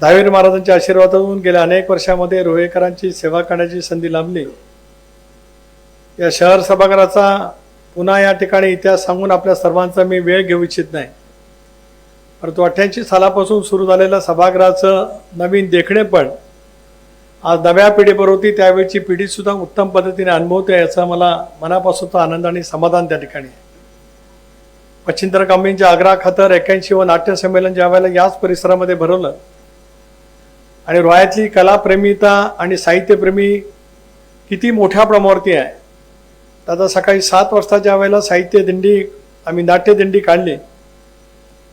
दहावीर महाराजांच्या आशीर्वादातून गेल्या अनेक वर्षामध्ये रोहेकरांची सेवा करण्याची संधी लाभली. या शहर सभागृहाचा पुन्हा या ठिकाणी इतिहास सांगून आपल्या सर्वांचा मी वेळ घेऊ इच्छित नाही. परंतु अठ्ठ्याऐंशी सालापासून सुरू झालेलं सभागृहाचं नवीन देखणे पण आज नव्या पिढीबरोबर होती. त्यावेळची पिढीसुद्धा उत्तम पद्धतीने अनुभवते याचा मला मनापासूनचा आनंद आणि समाधान त्या ठिकाणी आहे. गांबींच्या कांबींच्या आग्रा खातर एक्क्याऐंशी व नाट्य संमेलन ज्या वेळेला याच परिसरामध्ये भरवलं आणि रोयातली कलाप्रेमिता आणि साहित्यप्रेमी किती मोठ्या प्रमाणावरती आहे. तर आता सकाळी सात वाजता ज्या वेळेला साहित्य दिंडी आम्ही नाट्यदिंडी काढली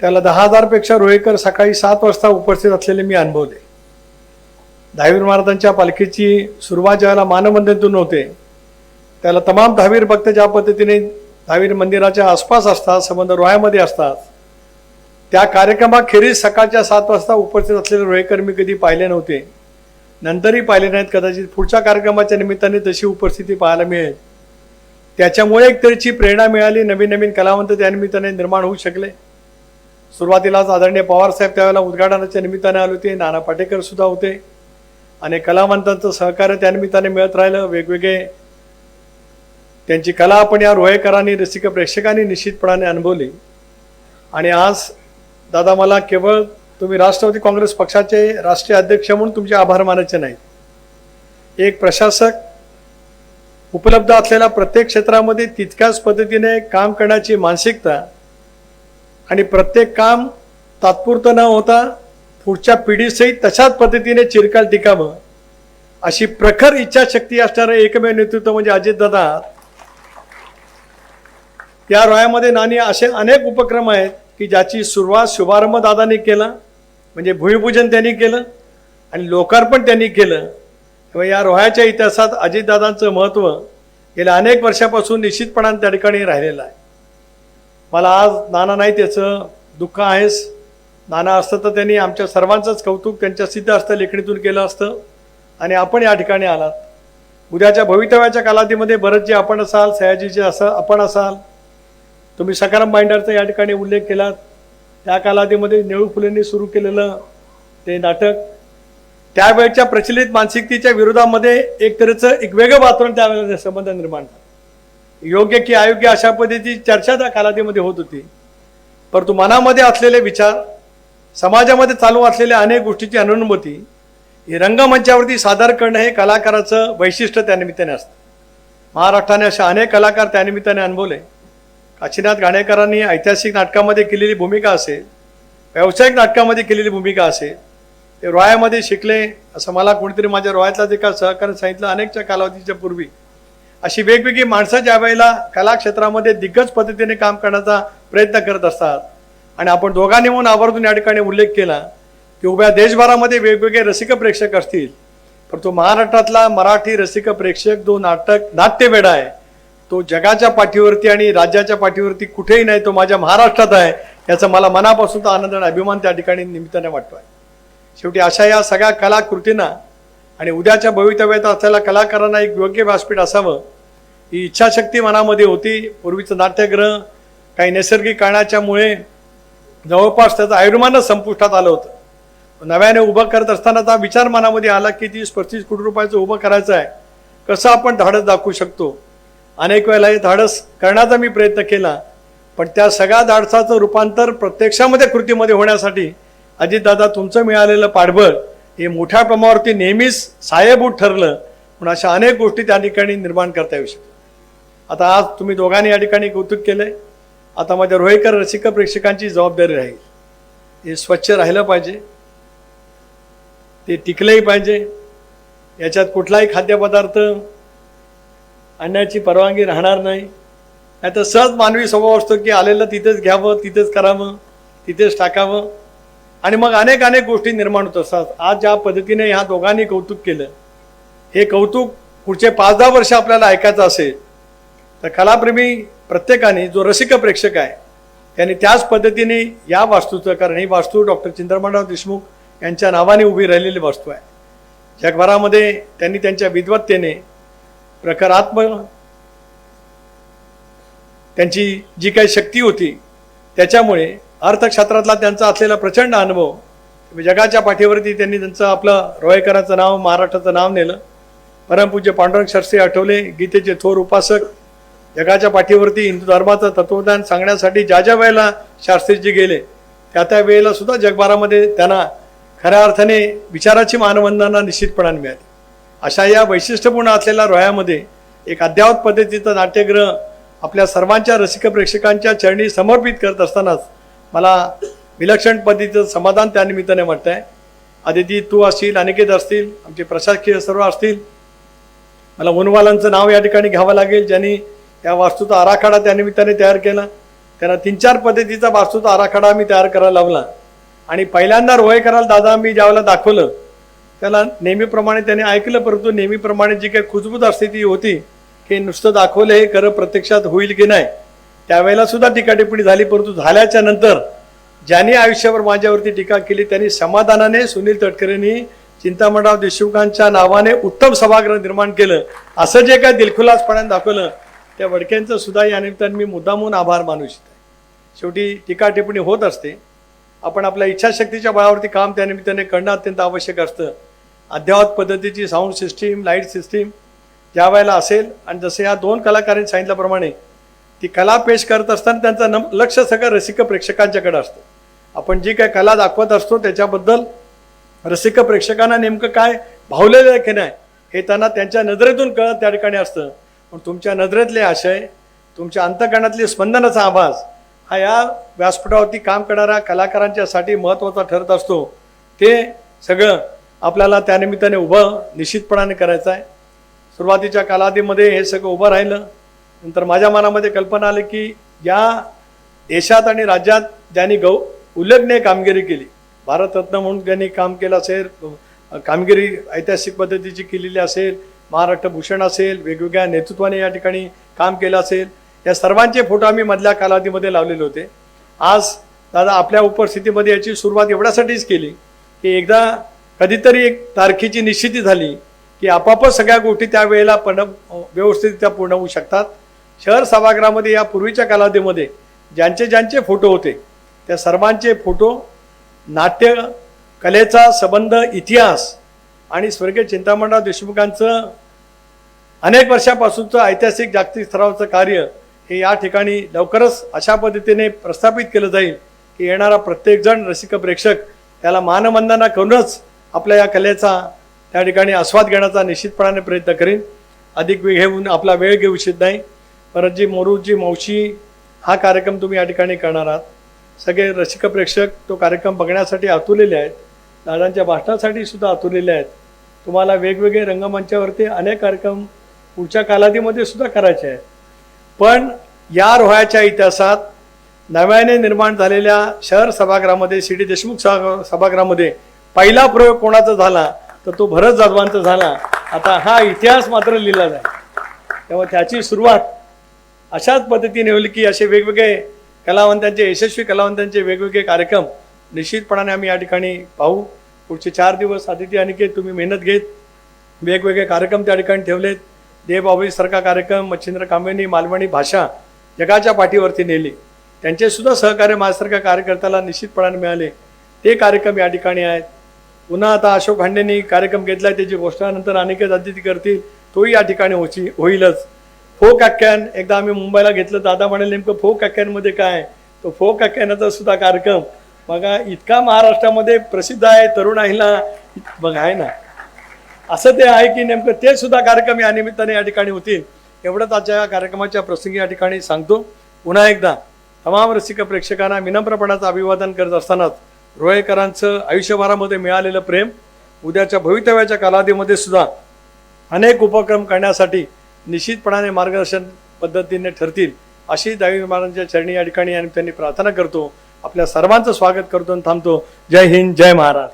त्याला दहा हजारपेक्षा रोहेकर सकाळी सात वाजता उपस्थित असलेले मी अनुभवले दहावीर महाराजांच्या पालखीची सुरुवात ज्यावेळेला मानवंदनेतून होते त्याला तमाम दहावीर भक्त ज्या पद्धतीने दहावीर मंदिराच्या आसपास असतात संबंध रोह्यामध्ये असतात त्या कार्यक्रमाखेरीज सकाळच्या सात वाजता उपस्थित असलेले रोहेकर मी कधी पाहिले नव्हते. नंतरही पाहिले नाहीत कदाचित. पुढच्या कार्यक्रमाच्या निमित्ताने तशी उपस्थिती पाहायला मिळेल. त्याच्यामुळे एक तरीची प्रेरणा मिळाली. नवीन नवीन कलावंत त्या निमित्ताने निर्माण होऊ शकले. सुरुवातीलाच आदरणीय पवारसाहेब त्यावेळेला उद्घाटनाच्या निमित्ताने आले होते. नाना पाटेकर सुद्धा होते. आणि कलावंतांचं सहकार्य त्या निमित्ताने मिळत राहिलं. वेगवेगळे त्यांची कला आपण या रोहेकरांनी रसिक प्रेक्षकांनी निश्चितपणाने अनुभवली. आणि आज दादा मला केवळ तुम्ही राष्ट्रवादी काँग्रेस पक्षाचे राष्ट्रीय अध्यक्ष म्हणून तुमचे आभार मानायचे नाहीत. एक प्रशासक उपलब्ध असलेल्या प्रत्येक क्षेत्रामध्ये तितक्याच पद्धतीने काम करण्याची मानसिकता आणि प्रत्येक काम तात्पुरतं न होता पुढच्या पिढीसहित तशाच पद्धतीने चिरकाल टिकावं अशी प्रखर इच्छाशक्ती असणारं एकमेव नेतृत्व म्हणजे अजितदादा. या रोयामध्ये नाणी असे अनेक उपक्रम आहेत की ज्याची सुरुवात शुभारंभ दादांनी केला म्हणजे भूमिपूजन त्यांनी केलं आणि लोकार्पण त्यांनी केलं. तेव्हा या रोह्याच्या इतिहासात अजितदादांचं महत्त्व गेल्या अनेक वर्षापासून निश्चितपणाने त्या ठिकाणी राहिलेलं आहे. मला आज नाना नाही त्याचं दुःख आहेस नाना असतं तर त्यांनी आमच्या सर्वांचंच कौतुक त्यांच्या सिद्ध असतं लेखणीतून केलं असतं आणि आपण या ठिकाणी आलात. उद्याच्या भवितव्याच्या कालावधीमध्ये बरंच जे आपण असाल सयाजीचे असं आपण असाल तुम्ही सकाराम बाइंडरचा या ठिकाणी उल्लेख केलात त्या कालावधीमध्ये नेहरू फुलेंनी सुरू केलेलं ते नाटक. त्यावेळच्या प्रचलित मानसिकतेच्या विरोधामध्ये एक तऱ्हेचं एक वेगळं वातावरण त्यावेळेला संबंध निर्माण झाला. योग्य की अयोग्य अशा पद्धतीची चर्चा त्या कालावधीमध्ये होत होती. परंतु मनामध्ये असलेले विचार समाजामध्ये चालू असलेल्या अनेक गोष्टीची अनुमती ही रंगमंचावरती सादर करणं हे कलाकाराचं वैशिष्ट्य त्यानिमित्ताने असतं. महाराष्ट्राने असे अनेक कलाकार त्यानिमित्ताने अनुभवले. काशीनाथ घाणेकरांनी ऐतिहासिक नाटकामध्ये केलेली भूमिका असेल व्यावसायिक नाटकामध्ये केलेली भूमिका असेल ते रोयामध्ये शिकले असं मला कोणीतरी माझ्या रोयातला एका सहकार्य सांगितलं अनेकच्या कालावधीच्या पूर्वी. अशी वेगवेगळी माणसं ज्या वेळेला कलाक्षेत्रामध्ये दिग्गज पद्धतीने काम करण्याचा प्रयत्न करत असतात आणि आपण दोघांनी म्हणून आवर्जून या ठिकाणी उल्लेख केला की उभ्या देशभरामध्ये वेगवेगळे रसिक प्रेक्षक असतील. परंतु महाराष्ट्रातला मराठी रसिक प्रेक्षक जो नाटक नाट्यवेडा आहे तो जगाच्या पाठीवरती आणि राज्याच्या पाठीवरती कुठेही नाही तो माझ्या महाराष्ट्रात आहे याचा मला मनापासून आनंद आणि अभिमान त्या ठिकाणी निमित्ताने वाटतो आहे शेवटी अशा या सगळ्या कलाकृतींना आणि उद्याच्या भवितव्यात असलेल्या कलाकारांना एक योग्य व्यासपीठ असावं ही इच्छाशक्ती मनामध्ये होती. पूर्वीचं नाट्यगृह काही नैसर्गिक कारणाच्यामुळे जवळपास त्याचं आयुर्मानच संपुष्टात आलं होतं. नव्याने उभं करत असतानाचा विचार मनामध्ये आला की तीस पस्तीस कोटी रुपयाचं उभं करायचं आहे. कसं आपण धाडस दाखवू शकतो? अनेक वेळेला हे धाडस करण्याचा मी प्रयत्न केला. पण त्या सगळ्या धाडसाचं रूपांतर प्रत्यक्षामध्ये कृतीमध्ये होण्यासाठी अजितदादा तुमचं मिळालेलं पाठबळ हे मोठ्या प्रमाणावरती नेहमीच साहेबूत ठरलं. म्हणून अशा अनेक गोष्टी त्या ठिकाणी निर्माण करता येऊ शकतात. आता आज तुम्ही दोघांनी या ठिकाणी कौतुक केलं आहे आता माझ्या रोहेकर रसिक प्रेक्षकांची जबाबदारी राहील. हे स्वच्छ राहिलं पाहिजे. ते टिकलंही पाहिजे. याच्यात कुठलाही खाद्यपदार्थ आणण्याची परवानगी राहणार नाही. नाही तर सहज मानवी स्वभाव असतो की आलेलं तिथेच घ्यावं तिथेच करावं तिथेच टाकावं. आणि मग अनेक अनेक गोष्टी निर्माण होत असतात आज ज्या पद्धतीने ह्या दोघांनी कौतुक केलं हे कौतुक पुढचे पाच दहा वर्ष आपल्याला ऐकायचं असेल तर कलाप्रेमी प्रत्येकाने जो रसिक प्रेक्षक आहे त्यांनी त्याच पद्धतीने या वास्तूचं कारण ही वास्तू डॉक्टर चंद्रमाणराव देशमुख यांच्या नावाने उभी राहिलेली वास्तू आहे. जगभरामध्ये त्यांनी त्यांच्या विद्वत्तेने प्रकारात्म त्यांची जी काही शक्ती होती त्याच्यामुळे अर्थशास्त्रातला त्यांचा असलेला प्रचंड अनुभव म्हणजे जगाच्या पाठीवरती त्यांनी त्यांचं आपलं रोहेकरांचं नाव महाराष्ट्राचं नाव नेलं. परमपूज्य पांडुरंग शास्त्री आठवले गीतेचे थोर उपासक जगाच्या पाठीवरती हिंदू धर्माचं तत्वज्ञान सांगण्यासाठी ज्या ज्या वेळेला शास्त्रीजी गेले त्या त्या वेळेला सुद्धा जगभरामध्ये त्यांना खऱ्या अर्थाने विचाराची मानवंदना निश्चितपणाने मिळाली. अशा या वैशिष्ट्यपूर्ण असलेल्या रोह्यामध्ये एक अद्यावत पद्धतीचं नाट्यगृह आपल्या सर्वांच्या रसिक प्रेक्षकांच्या चरणी समर्पित करत असतानाच मला विलक्षण पद्धतीचं समाधान त्यानिमित्ताने वाटतं आहे अदिती तू असतील अनिकेत असतील आमचे प्रशासकीय सर्व असतील. मला वनवालांचं नाव या ठिकाणी घ्यावं लागेल ज्यांनी या वास्तूचा आराखडा त्यानिमित्ताने तयार केला. त्यांना तीन चार पद्धतीचा वास्तूचा आराखडा मी तयार करायला लावला. आणि पहिल्यांदा रोहेकराला दादा मी ज्यावेळेला दाखवलं त्याला नेहमीप्रमाणे त्याने ऐकलं परंतु नेहमीप्रमाणे जी काही खुजबूज असते ती होती की नुसतं दाखवलं हे खरं प्रत्यक्षात होईल की नाही त्यावेळेला सुद्धा टीकाटिप्पणी झाली परंतु झाल्याच्यानंतर ज्यांनी आयुष्यावर माझ्यावरती टीका केली त्यांनी समाधानाने सुनील तटकरेंनी चिंतामणराव देशमुखांच्या नावाने उत्तम सभागृह निर्माण केलं. असं जे काय दिलखुलासपणाने दाखवलं त्या वडक्यांचं सुद्धा या निमित्ताने मी मुद्दामून आभार मानू इच्छितो. शेवटी टीका टिप्पणी होत असते. आपण आपल्या इच्छाशक्तीच्या बळावरती काम त्या निमित्ताने करणं अत्यंत आवश्यक असतं. अद्ययावत पद्धतीची साऊंड सिस्टीम लाइट सिस्टीम ज्या वेळेला असेल आणि जसं या दोन कलाकारांनी सांगितल्याप्रमाणे ती कला पेश करत असताना त्यांचं नम लक्ष सगळं रसिक प्रेक्षकांच्याकडे असतं. आपण जी काय कला दाखवत असतो त्याच्याबद्दल रसिक प्रेक्षकांना नेमकं काय भावलेलं आहे की नाही हे त्यांना त्यांच्या नजरेतून कळत त्या ठिकाणी असतं. पण तुमच्या नजरेतले आशय तुमच्या अंतकरणातले स्पंदनाचा आभास हा या व्यासपीठावरती काम करणाऱ्या कलाकारांच्यासाठी महत्त्वाचा ठरत असतो. ते सगळं आपल्याला त्यानिमित्ताने उभं निश्चितपणाने करायचं आहे. सुरुवातीच्या कालावधीमध्ये हे सगळं उभं राहिलं. नंतर माझ्या मनामध्ये कल्पना आली की या देशात आणि राज्यात ज्यांनी गौ उल्लेखनीय कामगिरी केली भारतरत्न म्हणून ज्यांनी काम केलं असेल कामगिरी ऐतिहासिक पद्धतीची केलेली असेल महाराष्ट्र भूषण असेल वेगवेगळ्या नेतृत्वाने या ठिकाणी काम केलं असेल या सर्वांचे फोटो आम्ही मधल्या कालावधीमध्ये लावलेले होते. आज दादा आपल्या उपस्थितीमध्ये याची सुरुवात एवढ्यासाठीच केली की एकदा कधीतरी एक तारखेची निश्चिती झाली की आपापच सगळ्या गोष्टी त्यावेळेला पण व्यवस्थितरित्या पूर्ण होऊ शकतात. शहर सभागृहामध्ये या पूर्वीच्या कालावधीमध्ये ज्यांचे ज्यांचे फोटो होते त्या सर्वांचे फोटो नाट्य कलेचा संबंध इतिहास आणि स्वर्गीय चिंतामणराव देशमुखांचं अनेक वर्षापासूनचं ऐतिहासिक जागतिक स्तरावरचं कार्य हे या ठिकाणी लवकरच अशा पद्धतीने प्रस्थापित केलं जाईल की येणारा प्रत्येकजण रसिक प्रेक्षक त्याला मानवंदना करूनच आपल्या या कलेचा त्या ठिकाणी आस्वाद घेण्याचा निश्चितपणाने प्रयत्न करीन. अधिक वेळ घेऊन आपला वेळ घेऊ इच्छित नाही. परत जी मोरूची मावशी हा कार्यक्रम तुम्ही या ठिकाणी करणार आहात. सगळे रसिक प्रेक्षक तो कार्यक्रम बघण्यासाठी आतुरलेले आहेत. दादांच्या भाषणासाठी सुद्धा आतुरलेले आहेत. तुम्हाला वेगवेगळे रंगमंचावरती अनेक कार्यक्रम पुढच्या कालावधीमध्ये सुद्धा करायचे आहेत. पण या रोह्याच्या इतिहासात नव्याने निर्माण झालेल्या शहर सभागृहामध्ये सी डी देशमुख सभा सभागृहामध्ये पहिला प्रयोग कोणाचा झाला तर तो भरत जाधवांचा झाला. आता हा इतिहास मात्र लिहिला जाईल तेव्हा त्याची सुरुवात अशाच पद्धतीने होईल की असे वेगवेगळे कलावंतांचे यशस्वी कलावंतांचे वेगवेगळे कार्यक्रम निश्चितपणाने आम्ही या ठिकाणी पाहू. पुढचे चार दिवस आदित्य अनिकेत तुम्ही मेहनत घेत वेगवेगळे कार्यक्रम त्या ठिकाणी ठेवलेत. देवबाबीसारखा कार्यक्रम मच्छिंद्र कांबेनी मालवणी भाषा जगाच्या पाठीवरती नेली. त्यांचेसुद्धा सहकार्य माझ्यासारख्या कार्यकर्त्याला निश्चितपणाने मिळाले. ते कार्यक्रम या ठिकाणी आहेत. पुन्हा आता अशोक हांडेंनी कार्यक्रम घेतला त्याची घोषणानंतर अनेकच अतिथी करतील तोही या ठिकाणी होची होईलच. फोक आख्यान एकदा आम्ही मुंबईला घेतलं दादा म्हणाले नेमकं फोक आख्यानमध्ये काय? आहे? तो फोक आख्यानाचा सुद्धा कार्यक्रम. बघा इतका महाराष्ट्रामध्ये प्रसिद्ध आहे तरुणाईला बघा आहे ना. असं ते आहे की नेमकं ते सुद्धा कार्यक्रम या निमित्ताने या ठिकाणी होतील. एवढंच आजच्या कार्यक्रमाच्या प्रसंगी या ठिकाणी सांगतो. पुन्हा एकदा तमाम रसिक प्रेक्षकांना विनम्रपणाचं अभिवादन करत असतानाच रोळेकरांचं आयुष्यभरामध्ये मिळालेलं प्रेम उद्याच्या भवितव्याच्या कालावधीमध्ये सुद्धा अनेक उपक्रम करण्यासाठी निश्चितपणाने मार्गदर्शन पद्धतीने ठरतील अशी दावी महाराजांच्या चरणी या ठिकाणी आणि त्यांनी प्रार्थना करतो. आपल्या सर्वांचं स्वागत करतो आणि थांबतो. जय हिंद जय महाराज